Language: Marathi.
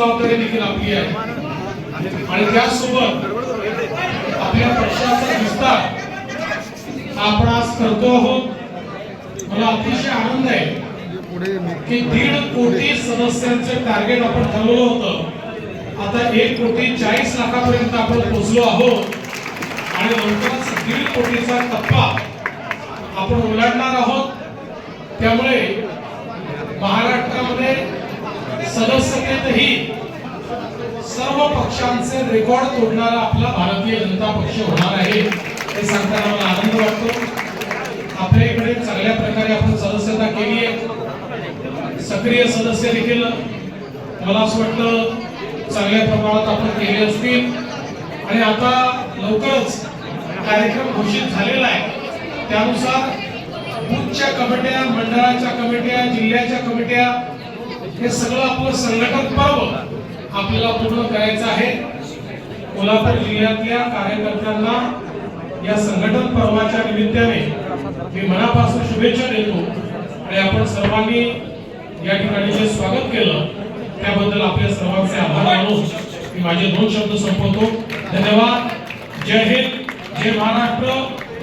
जबाबदारी देखील आपली आहे आणि त्यासोबत आपल्या पक्षाचा विस्तार आपण आज करतो आहोत. मला अतिशय आनंद आहे की दीड कोटी सदस्यांचं टार्गेट आपण ठरवलं होतं. आता एक कोटी चाळीस लाखापर्यंत आपण पोहोचलो आहोत. आणि लवकरच दीड कोटीचा टप्पा आपण ओलांडणार आहोत. त्यामुळे महाराष्ट्रामध्ये सदस्यतेतही सर्व पक्षांचे रेकॉर्ड तोडणारा आपला भारतीय जनता पक्ष होणार आहे हे सांगताना मला आनंद वाटतो. आपल्या इकडे चांगल्या प्रकारे आपण सदस्यता केली आहे. सक्रिय सदस्य देखील मला असं वाटतं चांगल्या प्रमाणात आपण केले असतील. आणि आता लवकरच कार्यक्रम घोषित झालेला आहे. त्यानुसार बूथच्या कमिट्या मंडळाच्या कमिट्या जिल्ह्याच्या कमिट्या हे सगळं आपलं संघटन पर्व आपल्याला पूर्ण करायचं आहे. कोल्हापूर जिल्ह्यातल्या कार्यकर्त्यांना या संघटन पर्वाच्या निमित्ताने मी मनापासून शुभेच्छा देतो आणि आपण सर्वांनी या ठिकाणी जे स्वागत केलं त्याबद्दल आपल्या सर्वांचे आभार मानू. मी माझे दोन शब्द संपवतो. धन्यवाद. जय हिंद. जय महाराष्ट्र.